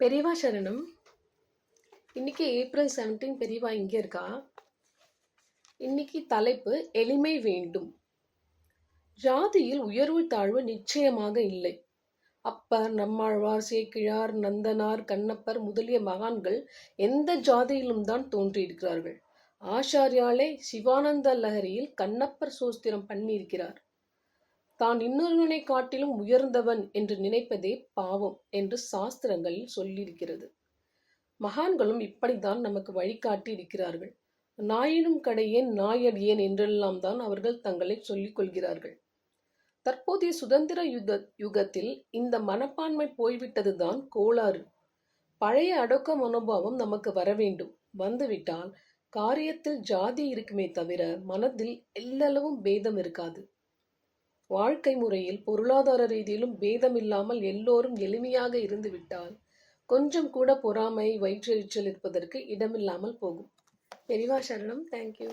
பெரியவா சரணம். இன்னைக்கு ஏப்ரல் 17 பெரியவா இங்கே இருக்கா? இன்னைக்கு தலைப்பு எளிமை வேண்டும். ஜாதியில் உயர்வு தாழ்வு நிச்சயமாக இல்லை. அப்பர் நம்மாழ்வார் சேக்கிழார் நந்தனார் கண்ணப்பர் முதலிய மகான்கள் எந்த ஜாதியிலும் தான் தோன்றியிருக்கிறார்கள். ஆச்சாரியாலே சிவானந்த லஹரியில் கண்ணப்பர் சோஸ்திரம் பண்ணியிருக்கிறார். தான் இன்னொருவனை காட்டிலும் உயர்ந்தவன் என்று நினைப்பதே பாவம் என்று சாஸ்திரங்களில் சொல்லியிருக்கிறது. மகான்களும் இப்படித்தான் நமக்கு வழிகாட்டி இருக்கிறார்கள். நாயினும் கடையேன் நாயடியேன் என்றெல்லாம் தான் அவர்கள் தங்களை சொல்லிக் கொள்கிறார்கள். தற்போதைய சுதந்திர யுக யுகத்தில் இந்த மனப்பான்மை போய்விட்டதுதான் கோளாறு. பழைய அடக்க மனோபாவம் நமக்கு வர வேண்டும். வந்துவிட்டால் காரியத்தில் ஜாதி இருக்குமே தவிர மனதில் எல்லளவும் பேதம் இருக்காது. வாழ்க்கை முறையில் பொருளாதார ரீதியிலும் பேதம் இல்லாமல் எல்லோரும் எளிமையாக இருந்துவிட்டால் கொஞ்சம் கூட பொறாமை வயிற்றெரிச்சல் இருப்பதற்கு இடமில்லாமல் போகும். பெரிவா சரணம். தேங்க்யூ